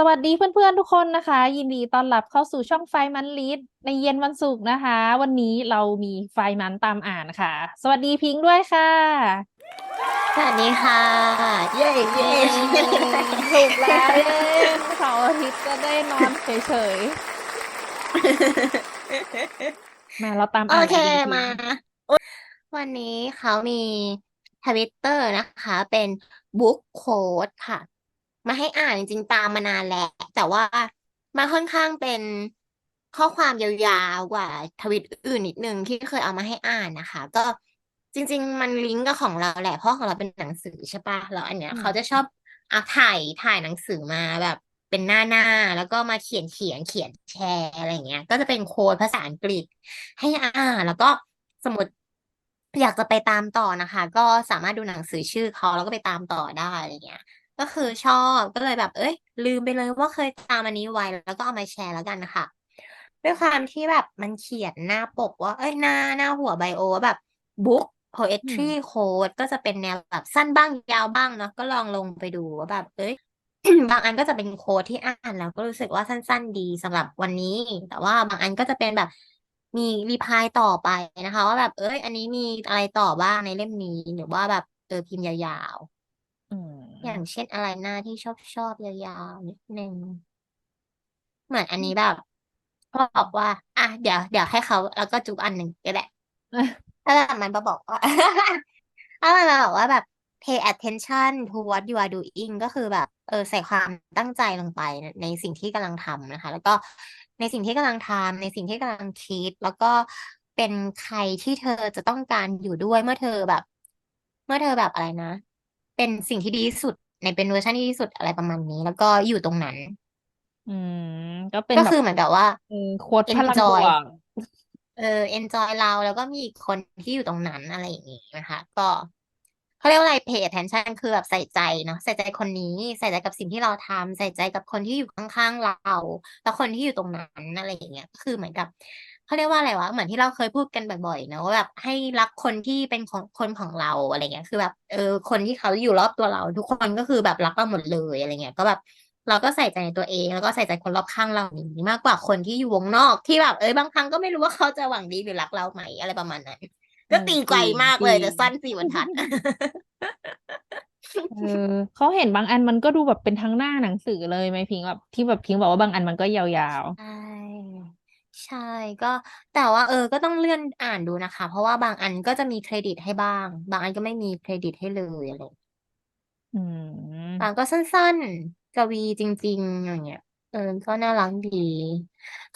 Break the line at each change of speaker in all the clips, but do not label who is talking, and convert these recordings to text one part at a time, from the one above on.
สวัสดีเพื่อนๆทุกคนนะคะ ยินดีต้อนรับเข้าสู่ช่องไฟมันลีดในเย็นวันศุกร์นะคะ วันนี้เรามีไฟมันตามอ่านค่ะ สวัสดีพิงค์ด้วยค่ะ
สวัสดีค่ะ เย้เย้
ถูกแล้วเย้เสาร์อาทิตย์ก็ได้นอนเฉยๆมาเราตาม
โอ
อ่าน
เค
กันดี
มาอุ๊ยวันนี้เขามีทวิตเตอร์นะคะ เป็นบุ๊กโค้ดค่ะ มาให้อ่านจริงๆตามมานานแล้วแต่ว่ามาค่อนข้างเป็นข้อความยาวๆกว่าทวิตอื่นนิดนึงที่เคยเอามาให้อ่านนะคะ ก็จริง ๆ มันลิงก์กับของเราแหละเพราะของเราเป็นหนังสือใช่ปะแล้วอันเนี้ยเขาจะชอบอาถ่ายถ่ายหนังสือมาแบบ เป็นหน้าหน้าแล้วก็มาเขียนเขียนเขียนแชร์อะไรเงี้ย ก็จะเป็นโค้ดภาษาอังกฤษให้อ่านแล้วก็สมมติอยากจะไปตามต่อนะคะ ก็สามารถดูหนังสือชื่อเขาแล้วก็ไปตามต่อได้อะไรเงี้ย ก็คือชอบก็เลยแบบ เอ้ย ลืมไปเลยว่าเคยตามอันนี้ไว้แล้วก็เอามาแชร์แล้วกันนะคะด้วยความที่แบบมันเขียนหน้าปกว่า เอ้ยหน้าหน้าหัวไบโอว่าแบบ book
อืม
poetry code ก็จะเป็นแนวแบบสั้นบ้างยาวบ้างเนาะก็ลองลงไปดูว่าแบบ เอ้ย บางอันก็จะเป็นโค้ดที่อ่านแล้วก็รู้สึกว่าสั้น ๆ ดีสำหรับวันนี้ แต่ว่าบางอันก็จะเป็นแบบมีรีพลายต่อไปนะคะ ว่าแบบเอ้ย อันนี้มีอะไรต่อบ้างในเล่มนี้หรือว่าแบบเออพิมพ์ยาวๆ
อืม
อย่างเช่นอะไรหน้าที่ชอบชอบยาวๆนิดนึงเหมือนอันนี้แบบเขาบอกว่า อะเดี๋ยวเดี๋ยวให้เขาแล้วก็จุ๊บอันหนึ่งก็ได้แล้วแบบมันมาบอกว่า แล้วมันมาบอกว่าแบบ pay attention to what you are doing ก็คือแบบ เออใส่ความตั้งใจลงไปในสิ่งที่กำลังทำนะคะ แล้วก็ในสิ่งที่กำลังทำในสิ่งที่กำลังคิด แล้วก็เป็นใครที่เธอจะต้องการอยู่ด้วยเมื่อเธอแบบ เมื่อเธอแบบอะไรนะ เป็นสิ่งที่ดีที่สุดในเป็นเวอร์ชันที่ดีที่สุดอะไรประมาณนี้ แล้วก็อยู่ตรงนั้น
อืม ก็เป็น
ก็
แบบ
คือเหมือนแบบว่า
เออโค้ดพลังบ
enjoy
วก
เออ enjoy เราแล้วก็มีอีกคนที่อยู่ตรงนั้นอะไรอย่างงี้นะคะ ก็เขาเรียกว่าอะไร pay attention คือแบบใส่ใจเนาะใส่ใจคนนี้ ใส่ใจกับสิ่งที่เราทำใส่ใจกับคนที่อยู่ข้างๆเรา แล้วคนที่อยู่ตรงนั้นอะไรอย่างเงี้ยก็คือเหมือนกับ เขาเรียกว่าอะไรวะ เหมือนที่เราเคยพูดกันบ่อยๆนะว่าแบบให้รักคนที่เป็นของคนของเราอะไรเงี้ย คือแบบเออคนที่เขาอยู่รอบตัวเรา ทุกคนก็คือแบบรักเราหมดเลยอะไรเงี้ย ก็แบบเราก็ใส่ใจในตัวเองแล้วก็ใส่ใจคนรอบข้างเราอย่างนี้มากกว่าคนที่อยู่วงนอกที่แบบเอ้ยบางครั้งก็ไม่รู้ว่าเขาจะหวังดีหรือรักเราไหมอะไรประมาณนั้น
เอ
ก็
อ
ตี
จ
ไกล
ริง
มาก
จ
เล
ริ
ย
ง
แต่สั้นสี่บรรทัด
เออเขาเห็นบางอันมันก็ดูแบบเป็นทั้งหน้าหนังสือเลยไหมพิงค์แบบที่แบบพิงค์บอกว่าบางอันมันก็ยาว
ใช่ ใช่ ก็ แต่ว่า เออ ก็ต้องเลื่อนอ่านดูนะคะ เพราะว่าบางอันก็จะมีเครดิตให้บ้าง บางอันก็ไม่มีเครดิตให้เลยอะไร
ๆอืม
บางก็สั้นๆ กวีจริง ๆ อย่างเงี้ย เออ ก็น่ารักดี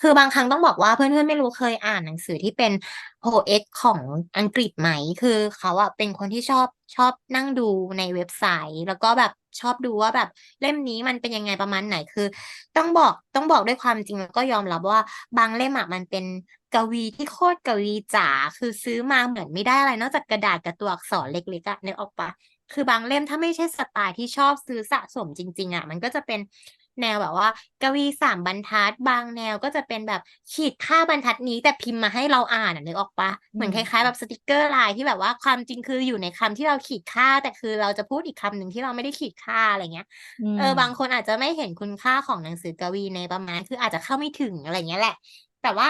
คือบางครั้งต้องบอกว่าเพื่อนๆไม่รู้เคยอ่านหนังสือที่เป็นโพเอตของอังกฤษไหม คือเขาอะเป็นคนที่ชอบชอบนั่งดูในเว็บไซต์ แล้วก็แบบชอบดูว่าแบบเล่มนี้มันเป็นยังไงประมาณไหน คือ ต้องบอกต้องบอกด้วยความจริงแล้วก็ยอมรับว่าบางเล่มอะมันเป็นกวีที่โคตรกวีจ๋า คือซื้อมาเหมือนไม่ได้อะไร นอกจากกระดาษกับตัวอักษรเล็กๆอะนึกออกปะคือบางเล่มถ้าไม่ใช่สไตล์ที่ชอบซื้อสะสมจริง ๆอะมันก็จะเป็น แนวแบบว่า กวีสามบรรทัดบางแนวก็จะเป็นแบบขีดค่าบรรทัดนี้แต่พิมพ์มาให้เราอ่านอะนึกออกปะ
อื
เหมือน
ม
คล้ายๆแบบสติกเกอร์ลายที่แบบว่าความจริงคืออยู่ในคำที่เราขีดค่า แต่คือเราจะพูดอีกคำหนึ่งที่เราไม่ได้ขีดค่าอะไรเงี้ย
อื
เอ
ม
อบางคนอาจจะไม่เห็นคุณค่าของหนังสือกวีในประมาณ คืออาจจะเข้าไม่ถึงอะไรเงี้ยแหละ แต่ว่า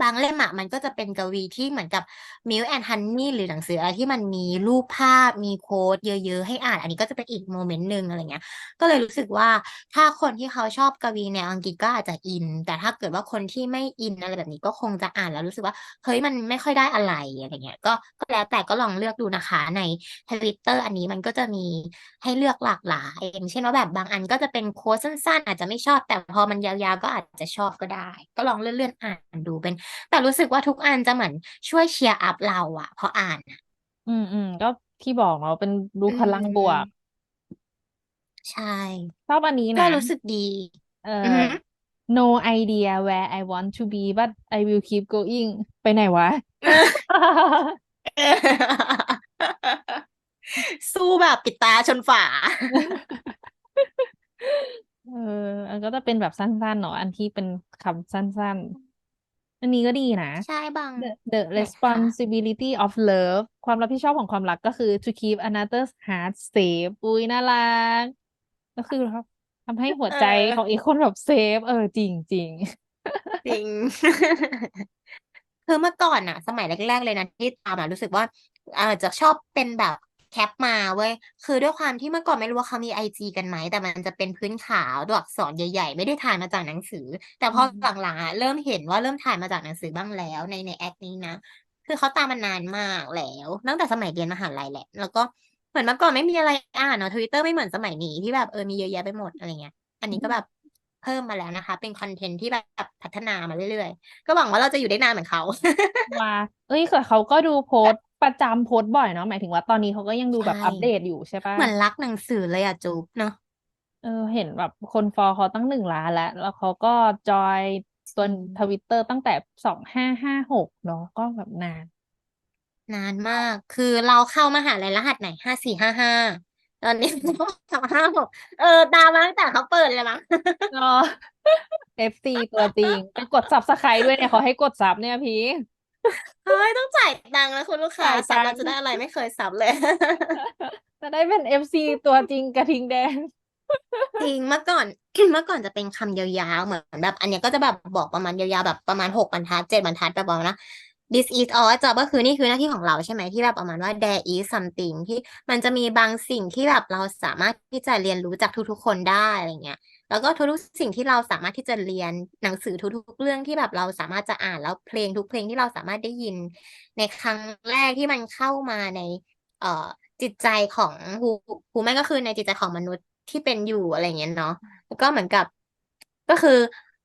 บางเล่มอะมันก็จะเป็นกวีที่เหมือนกับ Milk and Honey หรือหนังสืออะไรที่มันมีรูปภาพมีโค้ดเยอะ ๆ ให้อ่าน อันนี้ก็จะเป็นอีกโมเมนต์หนึ่งอะไรเงี้ย ก็เลยรู้สึกว่าถ้าคนที่เขาชอบกวีแนวอังกฤษก็อาจจะอิน แต่ถ้าเกิดว่าคนที่ไม่อินอะไรแบบนี้ก็คงจะอ่านแล้วรู้สึกว่าเฮ้ยมันไม่ค่อยได้อะไรอะไรเงี้ยก็ก็แล้วแต่ก็ลองเลือกดูนะคะในทวิตเตอร์อันนี้มันก็จะมีให้เลือกหลากหลายอย่างเช่นว่าแบบบางอันก็จะเป็นโค้ดสั้น ๆ อาจจะไม่ชอบ แต่พอมันยาวๆก็อาจจะชอบก็ได้ ก็ลองเลื่อนๆอ่านดูเป็นแต่รู้สึกว่าทุกอันจะเหมือนช่วยเชียร์อัพเราอะพออ่านอะ
อืมอืมก็ที่บอกเนาะเป็นดู
อื
พลังบวก
มใช่
ชอบอันนี้
ก็
นะ
รู้สึกดี
เอ
อือ
อ
หือ
no idea where I want to be but I will keep going ไปไหนวะ
สู้แบบปิดตาชนฝา
เออ อันก็จะเป็นแบบสั้นๆเนาะอันที่เป็นคำสั้นๆ อันนี้ก็ดีนะ
ใช่บาง
the the
ไหนคะ
responsibility of love ความรับผิดชอบของความรักก็คือ to keep another's heart safe อุ้ยน่ารัก ก็คือทำให้หัว
เอ
ใจ
อ
ของอีกคนแบบเซฟเออจริงจริง
จริง คือเมื่อก่อนอะสมัยแรก ๆ เลยนะที่ตามอะรู้สึกว่าเออจะชอบเป็นแบบ แคปมาเว้ย คือด้วยความที่เมื่อก่อนไม่รู้ว่าเขามีไอจีกันไหม แต่มันจะเป็นพื้นขาวตัวอักษรใหญ่ ๆ ไม่ได้ถ่ายมาจากหนังสือ แต่พอ
อืม
หลังๆอะเริ่มเห็นว่าเริ่มถ่ายมาจากหนังสือบ้างแล้วในในแอคนี้นะ คือเขาตามมานานมากแล้วตั้งแต่สมัยเรียนมหาลัยแหละ แล้วก็เหมือนเมื่อก่อนไม่มีอะไรอ่านเนาะทวิตเตอร์ไม่เหมือนสมัยนี้ที่แบบเออมีเยอะแยะไปหมดอะไรเงี้ย อันนี้ก็แบบเพิ่มมาแล้วนะคะ เป็นคอนเทนต์ที่แบบพัฒนามาเรื่อยๆ ก็หวังว่าเราจะอยู่ได้นานเหมือนเขา
ว่าเอ้ยแต่เขาก็ดูโพสต์ ประจำโพสต์บ่อยเนาะหมายถึงว่าตอนนี้เขาก็ยังดูแบบ
ใช่
อัปเดตอยู่ใช่ปะ
เหมือนรักหนังสือเลยอะจูบเนาะ
เออเห็นแบบคนฟอลเขาตั้งหนึ่งล้านแล้ว แล้วเขาก็จอยตัวทวิตเตอร์ตั้งแต่สองห้าห้าหกเนาะก็แบบนาน
นานมากคือเราเข้ามหาลัยรหัสไหนห้าสี่ห้าห้าตอนนี้สองห้าหกเออตามมาตั้งแต่เขาเปิดเลยมั้ง
เนาะ FC ตัวจริงไปกด subscribe ด้วยเนี่ยเขาให้กดซับเนี่ยพี่
เฮ้ยต้องจ่ายตังค์แล้วคุณลูกค้า
จ่าย
สับ
ตั
เรา
งค์
จะได้อะไรไม่เคยสับเลย
จะได้เป็น FC ตัวจริงกระทิงแดง
จริงเมื่อก่อน เมื่อก่อนจะเป็นคำยาวๆเหมือนแบบ อันเนี้ยก็จะแบบบอกประมาณยาวๆแบบประมาณหกบรรทัดเจ็ดบรรทัดแบบประมาณนะ this is our job ก็คือนี่คือหน้าที่ของเราใช่ไหมที่แบบประมาณว่า there is something ที่มันจะมีบางสิ่งที่แบบเราสามารถที่จะเรียนรู้จากทุกๆคนได้อะไรเงี้ย แล้วก็ทุกๆสิ่งที่เราสามารถที่จะเรียนหนังสือทุกๆเรื่องที่แบบเราสามารถจะอ่านแล้วเพลงทุกเพลงที่เราสามารถได้ยิน ในครั้งแรกที่มันเข้ามาในเอ่อจิตใจของฮูฮูแม่ก็คือในจิตใจของมนุษย์ที่เป็นอยู่อะไรเงี้ยเนาะแล้วก็เหมือนกับ ก็คือ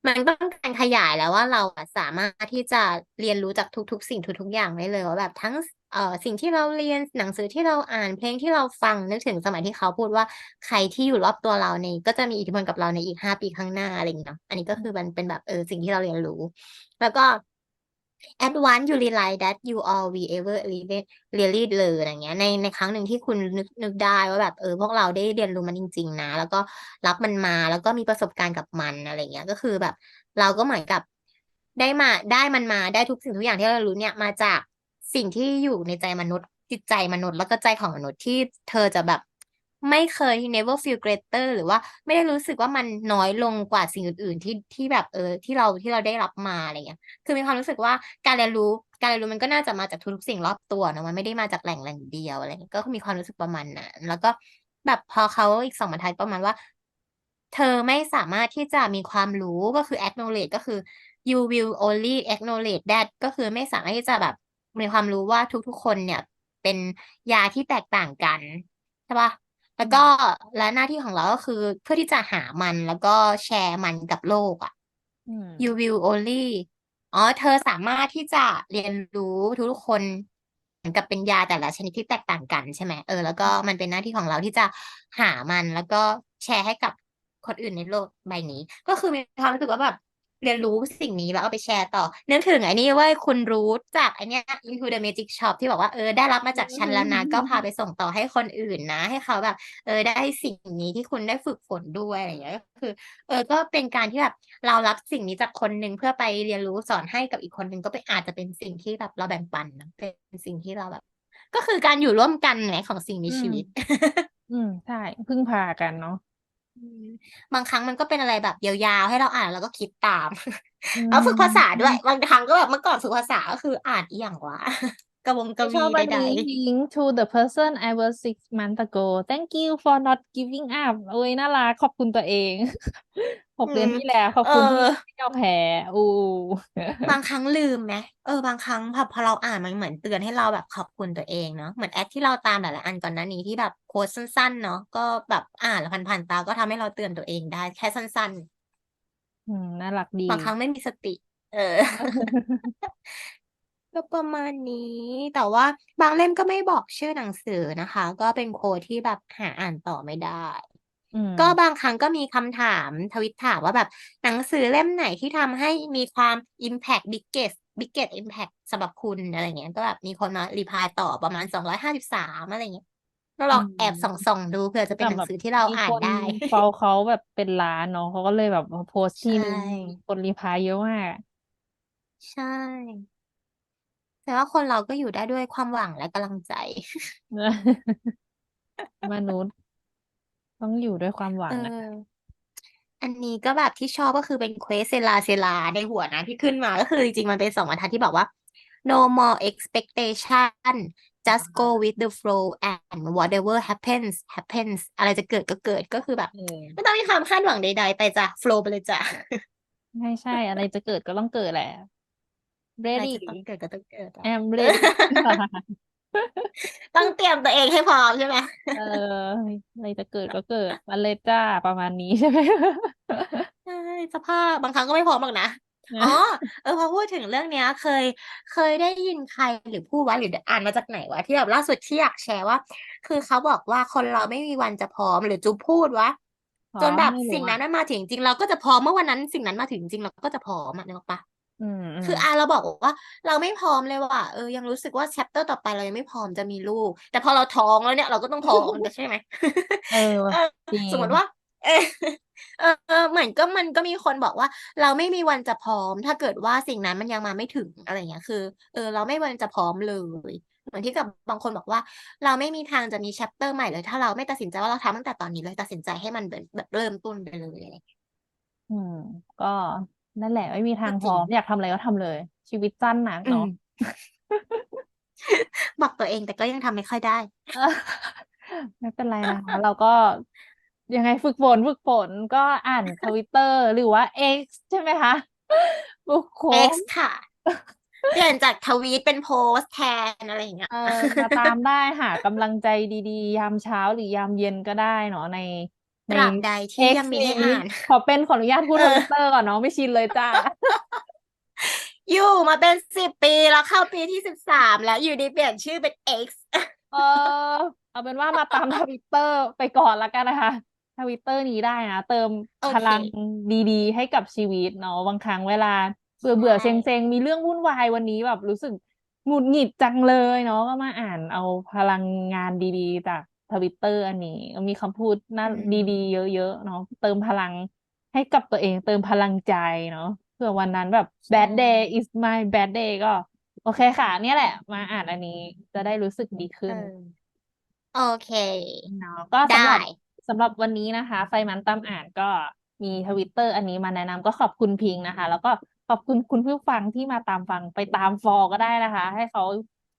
มันต้องการขยายแล้วว่าเราสามารถที่จะเรียนรู้จากทุก ๆ สิ่งทุก ๆ อย่างได้เลยว่าแบบทั้ง เอ่อ สิ่งที่เราเรียน หนังสือที่เราอ่าน เพลงที่เราฟัง นึกถึงสมัยที่เขาพูดว่า ใครที่อยู่รอบตัวเราใน ก็จะมีอิทธิพลกับเราในอีกห้าปีข้างหน้า อะไรอย่างเงี้ยเนาะ อันนี้ก็คือมันเป็นแบบ เออ สิ่งที่เราเรียนรู้ แล้วก็ at once you realize that you all we ever really really learn อย่างเงี้ย ใน ในครั้งหนึ่งที่คุณนึก นึกได้ว่าแบบ เออ พวกเราได้เรียนรู้มันจริง ๆ นะ แล้วก็รับมันมา แล้วก็มีประสบการณ์กับมัน อะไรเงี้ย ก็คือแบบ เราก็เหมือนกับ ได้มา ได้มันมา ได้ทุกสิ่งทุกอย่างที่เรารู้เนี่ย มาจาก สิ่งที่อยู่ในใจมนุษย์จิตใจมนุษย์ แล้วก็ใจของมนุษย์ที่เธอจะแบบไม่เคย never feel greater หรือว่าไม่ได้รู้สึกว่ามันน้อยลงกว่าสิ่งอื่น ๆ ที่ที่แบบเออที่เราที่เราได้รับมาอะไรเงี้ย คือมีความรู้สึกว่าการเรียนรู้การเรียนรู้มันก็น่าจะมาจากทุกๆสิ่งรอบตัวเนะมันไม่ได้มาจากแหล่งแหล่งเดียวอะไรเงี้ยก็มีความรู้สึกประมาณนั้นแล้วก็แบบพอเขาอีกสองบรรทัดประมาณว่า เธอไม่สามารถที่จะมีความรู้ก็คือ acknowledge ก็คือ you will only acknowledge that ก็คือไม่สามารถที่จะแบบ มีความรู้ว่าทุกๆคนเนี่ย เป็นยาที่แตกต่างกันใช่ปะแล้วก็และหน้าที่ของเราก็คือเพื่อที่จะหามันแล้วก็แชร์มันกับโลกอะ
อืม
you will only อ๋อ เธอสามารถที่จะเรียนรู้ทุกๆคนเหมือนกับเป็นยาแต่ละชนิดที่แตกต่างกันใช่ไหมเออแล้วก็มันเป็นหน้าที่ของเราที่จะหามันแล้วก็แชร์ให้กับคนอื่นในโลกใบนี้ ก็คือมีความรู้สึกว่าแบบ เรียนรู้สิ่งนี้แล้วเอาไปแชร์ต่อนึกถึงไอ้นี่เว้ยคุณรู้จากไอ้เนี้ย Into the Magic Shop ที่บอกว่าเออได้รับมาจากฉันแล้วนะ ก็พาไปส่งต่อให้คนอื่นนะ ให้เขาแบบ เออได้สิ่งนี้ที่คุณได้ฝึกฝนด้วยอะไรอย่างเงี้ยก็คือ เออก็เป็นการที่แบบเรารับสิ่งนี้จากคนหนึ่งเพื่อไปเรียนรู้สอนให้กับอีกคนหนึ่งก็เป็นอาจจะเป็นสิ่งที่แบบเราแบ่งปันนะเป็นสิ่งที่เราแบบ ก็คือการอยู่ร่วมกันไงของสิ่งมี
อื
ชี
ม
วิต
อืมใช่พึ่งพากันเนาะ
อืมบางครั้งมันก็เป็นอะไรแบบยาวๆ ให้เราอ่านแล้วก็คิดตาม
อื
แล้วฝึกภาษาด้วย
ม
บางครั้งก็แบบเมื่อก่อนฝึกภาษาก็คืออ่านอีหยังวะ กระวงก
ไม่
ระ
ช
วี
อบอัน
ใด
นี้ link to the person I was six months ago thank you for not giving up โอ้ยน่ารักขอบคุณตัวเองห
ๆ
ก
อื
เดือน
ม
ที่แล้วขอบ
เอ
คุณที่
อ
ไม่ยอมแพ้อู้
บางครั้งลืมไหมเออบางครั้งพอพอเราอ่านมันเหมือนเตือนให้เราแบบขอบคุณตัวเองเนาะเหมือนแอดที่เราตามหลายๆอันก่อนหน้านี้ที่แบบโพสต์สั้นๆเนาะก็แบบอ่านแล้วผ่านๆตาก็ทำให้เราเตือนตัวเองได้แค่สั้น
อืมน่ารักดี
ๆบางครั้งไม่มีสติ เออ ก็ประมาณนี้ แต่ว่าบางเล่มก็ไม่บอกชื่อหนังสือนะคะ ก็เป็นโค้ดที่แบบหาอ่านต่อไม่ได้
อืม
ก็บางครั้งก็มีคำถามทวิตถามว่าแบบหนังสือเล่มไหนที่ทำให้มีความ impact biggest biggest impact สำหรับคุณอะไรเงี้ย ก็แบบมีคนมารีพลายตอบประมาณสองร้อยห้าสิบสามอะไรเงี้ยก็ลองแอบส่องส่องดูเผื่อจะเป็นหนังสือที่เรา
มี
อ่าน
คน
ได้
ฟอลเขาแบบเป็นล้านเนาะเขาก็เลยแบบโพสต์ทีนึง
ใช่
คนรีพลายเยอะมาก
ใช่ แต่ว่าคนเราก็อยู่ได้ด้วยความหวังและกำลังใจ
มนุษย์ ต้องอยู่ด้วยความหวั
เอง
นะ
ออันนี้ก็แบบที่ชอบก็คือเป็นเควสเซลาเซลาในหัวนะที่ขึ้นมาก็คือจริงๆ มันเป็นสองบรรทัดที่บอกว่า no more expectation just go with the flow and whatever happens happens อะไรจะเกิดก็เกิดก็คือแบบ
เออ
ไม่ต้องมีความคาดหวังใดๆ ไปจ้ะ flow ไปเลยจ้ะ
ใช่ใช่อะไรจะเกิดก็ต้องเกิดแหละ
อะไร
ready
จะต้องเกิดก็ต้องเกิดอะ
am ready
ต้องเตรียมตัวเองให้พร้อมใช่ไหม
เอออะไรจะเกิดก็เกิดมันเลยจ้าประมาณนี้ใช่ไหม
ใช่สภาพบางครั้งก็ไม่พร้อมหรอกนะอ๋อเออพอพูดถึงเรื่องเนี้ย เคย เคยได้ยินใครหรือพูดว่าหรืออ่านมาจากไหนวะที่แบบล่าสุดที่อยากแชร์ว่า คือเขาบอกว่าคนเราไม่มีวันจะพร้อมหรือจูพูดวะ
อ๋อ
จนแบบ
ไม่รู้
สิ่งนั้น
อะ
มันมาถึงจริงเราก็จะพร้อมเมื่อวันนั้น สิ่งนั้นมาถึงจริงเราก็จะพร้อมอะนึกออกปะ
อืมอืม
คืออะเราบอกว่า เราไม่พร้อมเลยว่ะเออยังรู้สึกว่าแชปเตอร์ต่อไปเรายังไม่พร้อมจะมีลูก แต่พอเราท้องแล้วเนี่ยเราก็ต้องพร้อมใช่ไหม
เออ
เออ
จริง
สมมติว่าเออเออเออเหมือนก็มันก็มีคนบอกว่า เราไม่มีวันจะพร้อม ถ้าเกิดว่าสิ่งนั้นมันยังมาไม่ถึงอะไรเงี้ยคือ เออ เราไม่มีวันจะพร้อมเลยเหมือนที่กับบางคนบอกว่า เราไม่มีทางจะมีแชปเตอร์ใหม่เลย ถ้าเราไม่ตัดสินใจว่าเราทำตั้งแต่ตอนนี้เลยตัดสินใจให้มันแบบแบบเริ่มต้นไปเลยอะไรเงี้ย
อืม ก็ นั่นแหละไม่มีทาง
ก็
พ
จริ
ร้องมอยากทำอะไรก็ทำเลย ชีวิตสั้นนะ
อื
เนาะ
มบอกตัวเองแต่ก็ยังทำไม่ค่อยได้
เออไม่เป็นไรนะคะ เราก็ยังไงฝึกฝนฝึกฝนก็อ่านทวิตเตอร์หรือว่า X ใช่ไหมคะบุคค
X
ล
ค่ะ เปลี่ยนจากทวีตเป็นโพสต์แทนอะไรอย่างเงี้ย
เออมาตามได้หากำลังใจดีๆ ยามเช้าหรือยามเย็นก็ได้เนาะใน
ต
ใน
ราบใดที่
X
ยังมีให้
นี้
อ่าน
ขอเป็นขออนุญาตพูด
เอ
ท
อ
วิตเตอร์ก่อนเนาะไม่ชินเลยจ้า
อยู่มาเป็นสิบปีแล้วเข้าปีที่สิบสามแล้วอยู่ดีเปลี่ยนชื่อเป็น X
เออ เอาเป็นว่ามาตามทวิตเตอร์ไปก่อนละกันนะคะทวิตเตอร์นี้ได้นะ เติม
โอ
พ
เค
ลังดีๆ ให้กับชีวิตเนาะบางครั้งเวลาเบื่อเบื่อ
ใช่
เซ็งๆมีเรื่องวุ่นวายวันนี้แบบรู้สึกหงุดหงิดจังเลยเนาะก็มาอ่านเอาพลังงานดีๆ จาก ทวิตเตอร์อันนี้มีคำพูดน่า
อืม
ดีๆ เยอะๆเนาะเติมพลังให้กับตัวเองเติมพลังใจเนาะเผื่อวันนั้นแบบ bad day is my bad day ก็ โอเคค่ะ เนี่ยแหละ มาอ่านอันนี้จะได้รู้สึกดี
เอ
ขึ้น
อโอเค
เนาะก็
ได้
สำหรับสำหรับวันนี้นะคะ ไฟมันตามอ่านก็มีทวิตเตอร์อันนี้มาแนะนำก็ขอบคุณพิงค์นะคะ แล้วก็ขอบคุณคุณผู้ฟังที่มาตามฟังไปตามฟอลก็ได้นะคะ ให้เขา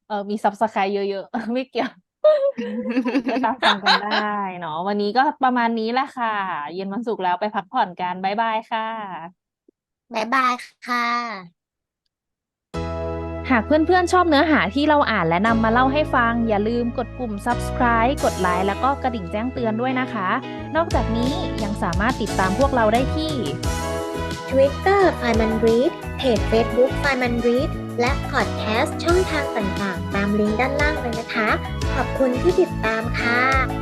เออมีซับสไครต์เยอะๆ ไม่เกี่ยว ไปตามฟังกันได้เนาะวันนี้ก็ประมาณนี้แหละค่ะ เย็นวันศุกร์แล้วไปพักผ่อนกันบ๊ายบายค่ะ
บ๊ายบายค่ะ
หากเพื่อนๆชอบเนื้อหาที่เราอ่านและนำมาเล่าให้ฟัง อย่าลืมกดปุ่ม subscribe กดไลค์แล้วก็กระดิ่งแจ้งเตือนด้วยนะคะ นอกจากนี้ยังสามารถติดตามพวกเราได้ที่
Twitter f i m a n Read เพจ Facebook f i m a n Read และพอดแคสต์ช่องทางต่างๆ ตามลิงก์ด้านล่างเลยนะคะ ขอบคุณที่ติดตามค่ะ